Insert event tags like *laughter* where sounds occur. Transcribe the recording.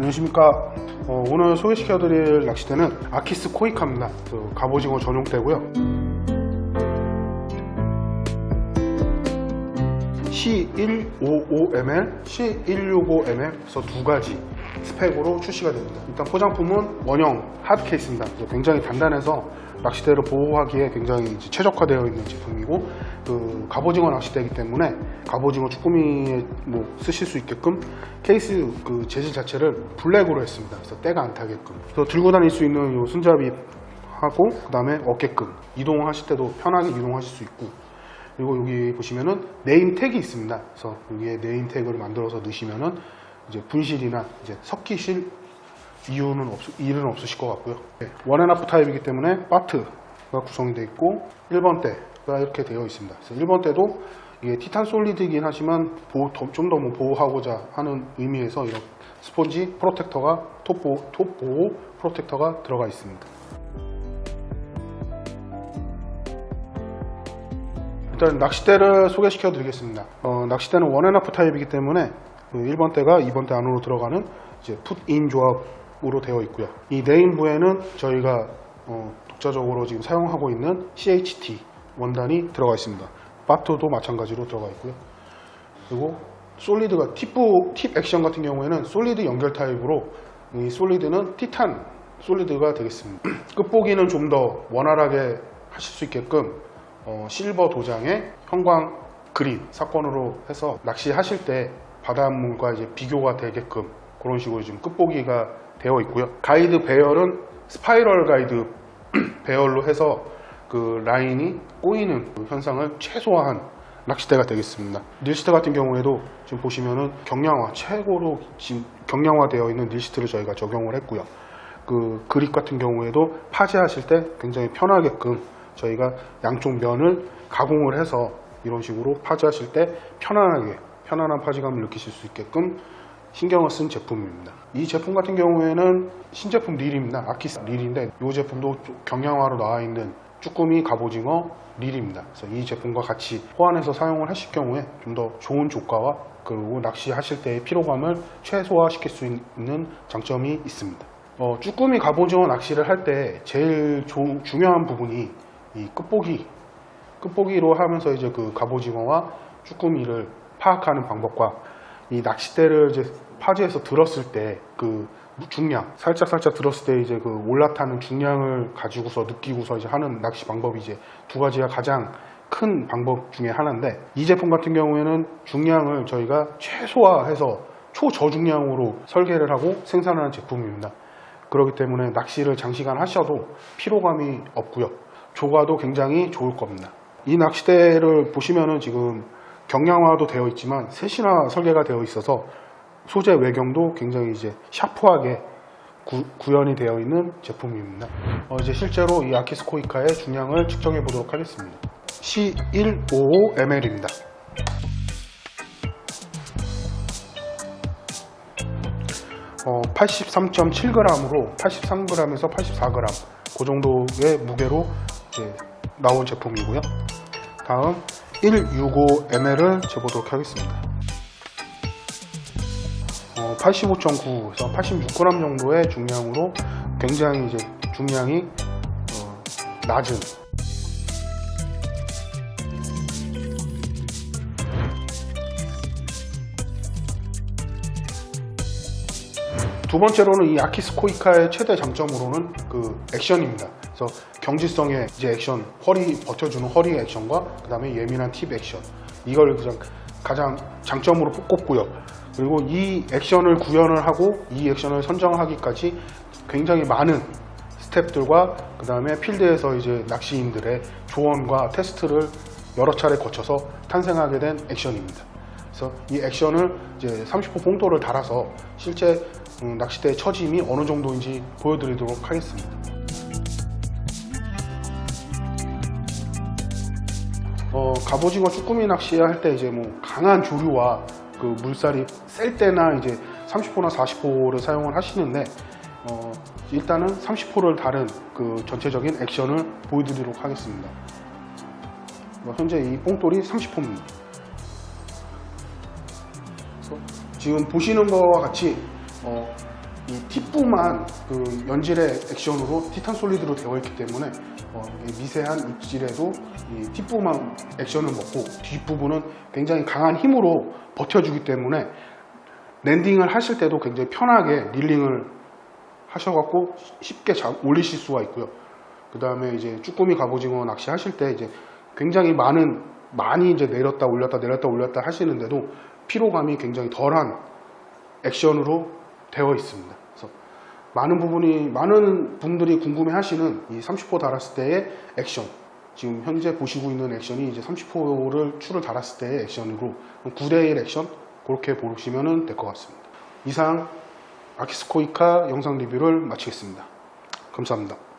안녕하십니까. 어, 오늘 소개시켜드릴 낚싯대는 아키스 코이카입니다. 그 갑오징어 전용대고요. C155ml, C165ml 그래서 두 가지 스펙으로 출시가 됩니다. 일단 포장품은 원형 하드 케이스입니다. 그래서 굉장히 단단해서 낚싯대를 보호하기에 굉장히 최적화되어 있는 제품이고 그 갑오징어 낚싯대이기 때문에 갑오징어 쭈꾸미에 뭐 쓰실 수 있게끔 케이스 그 재질 자체를 블랙으로 했습니다. 그래서 때가 안 타게끔. 그래서 들고 다닐 수 있는 요 손잡이 하고 그 다음에 어깨끈 이동하실 때도 편하게 이동하실 수 있고 그리고 여기 보시면은 네임 택이 있습니다. 그래서 여기에 네임 택을 만들어서 넣으시면은 이제 분실이나 이제 섞이실 이유는 없, 일은 없으실 것 같고요. 네, 원앤하프 타입이기 때문에 파트가 구성이 되어 있고 1번 대가 이렇게 되어 있습니다. 그래서 1번 대도 이게 티탄 솔리드이긴 하지만 좀더 뭐 보호하고자 하는 의미에서 이런 스폰지 프로텍터가 톱 보호, 톱 보호 프로텍터가 들어가 있습니다. 일단 낚싯대를 소개시켜 드리겠습니다. 어, 낚싯대는 원앤하프 타입이기 때문에 그 1번 대가 2번 대 안으로 들어가는 이제 풋인 조합 으로 되어 있고요. 이 네임부에는 저희가 어, 독자적으로 지금 사용하고 있는 CHT 원단이 들어가 있습니다. 바트도 마찬가지로 들어가 있고요. 그리고 솔리드가 팁부, 팁 액션 같은 경우에는 솔리드 연결 타입으로 이 솔리드는 티탄 솔리드가 되겠습니다. *clears throat* 끝보기는 좀 더 원활하게 하실 수 있게끔 어, 실버 도장에 형광 그린 사건으로 해서 낚시하실 때 바닷물과 이제 비교가 되게끔 그런 식으로 지금 끝보기가 되어 있고요. 가이드 배열은 스파이럴 가이드 *clears throat* 배열로 해서 그 라인이 꼬이는 그 현상을 최소화한 낚싯대가 되겠습니다. 닐시트 같은 경우에도 지금 보시면은 경량화 최고로 지금 경량화되어 있는 닐시트를 저희가 적용을 했고요. 그 그립 같은 경우에도 파지하실 때 굉장히 편하게끔 저희가 양쪽 면을 가공을 해서 이런 식으로 파지하실 때 편안하게 편안한 파지감을 느끼실 수 있게끔 신경을 쓴 제품입니다. 이 제품 같은 경우에는 신제품 릴입니다. 아키스 릴인데 이 제품도 경량화로 나와 있는 쭈꾸미 갑오징어 릴입니다. 그래서 이 제품과 같이 호환해서 사용을 하실 경우에 좀 더 좋은 조가와 그리고 낚시하실 때의 피로감을 최소화시킬 수 있는 장점이 있습니다. 어, 쭈꾸미 갑오징어 낚시를 할 때 제일 조- 중요한 부분이 이 끝보기 끝보기로 하면서 이제 그 갑오징어와 쭈꾸미를 파악하는 방법과 이 낚싯대를 이제 파지에서 들었을 때 그 중량 살짝 살짝 들었을 때 이제 그 올라타는 중량을 가지고서 느끼고서 이제 하는 낚시 방법이 이제 두 가지가 가장 큰 방법 중에 하나인데 이 제품 같은 경우에는 중량을 저희가 최소화해서 초저중량으로 설계를 하고 생산하는 제품입니다. 그렇기 때문에 낚시를 장시간 하셔도 피로감이 없고요. 조과도 굉장히 좋을 겁니다. 이 낚싯대를 보시면은 지금 경량화도 되어 있지만 셋이나 설계가 되어 있어서 소재 외경도 굉장히 이제 샤프하게 구, 구현이 되어 있는 제품입니다. 어, 이제 실제로 이 아키스 코이카의 중량을 측정해 보도록 하겠습니다. C155ml입니다. 어, 83.7g으로 83g에서 84g 그 정도의 무게로 나온 제품이고요. 다음 165ml을 재보도록 하겠습니다. 어, 85.9에서 86g 정도의 중량으로 굉장히 이제 중량이 어, 낮은 두 번째로는 이 아키스 코이카의 최대 장점으로는 그 액션입니다. 그래서 경지성의 이제 액션, 허리 버텨주는 허리 액션과 그 다음에 예민한 팁 액션 이걸 가장, 가장 장점으로 꼽고요. 그리고 이 액션을 구현을 하고 이 액션을 선정하기까지 굉장히 많은 스탭들과 그 다음에 필드에서 이제 낚시인들의 조언과 테스트를 여러 차례 거쳐서 탄생하게 된 액션입니다. 그래서 이 액션을 이제 30호 봉도를 달아서 실제 음, 낚싯대의 처짐이 어느 정도인지 보여드리도록 하겠습니다. 어, 갑오징어 쭈꾸미 낚시 할 때 이제 뭐 강한 조류와 그 물살이 셀 때나 이제 30호나 40호를 사용을 하시는데 어, 일단은 30호를 다른 그 전체적인 액션을 보여드리도록 하겠습니다. 뭐 현재 이 뽕돌이 30호입니다. 지금 보시는 거와 같이 어, 이 뒷부만 그 연질의 액션으로 티탄 솔리드로 되어 있기 때문에 어, 이 미세한 입질에도 이 뒷부만 액션을 먹고 뒷부분은 굉장히 강한 힘으로 버텨주기 때문에 랜딩을 하실 때도 굉장히 편하게 릴링을 하셔갖고 쉽게 잡- 올리실 수가 있고요. 그 다음에 이제 쭈꾸미 갑오징어 낚시 하실 때 이제 굉장히 많은 많이 이제 내렸다 올렸다 내렸다 올렸다 하시는데도 피로감이 굉장히 덜한 액션으로 되어 있습니다. 그래서 많은 부분이 많은 분들이 궁금해하시는 이 30호 달았을 때의 액션. 지금 현재 보시고 있는 액션이 이제 30호를 추를 달았을 때의 액션으로 9대1 액션 그렇게 보시면 될 것 같습니다. 이상 아키스코이카 영상 리뷰를 마치겠습니다. 감사합니다.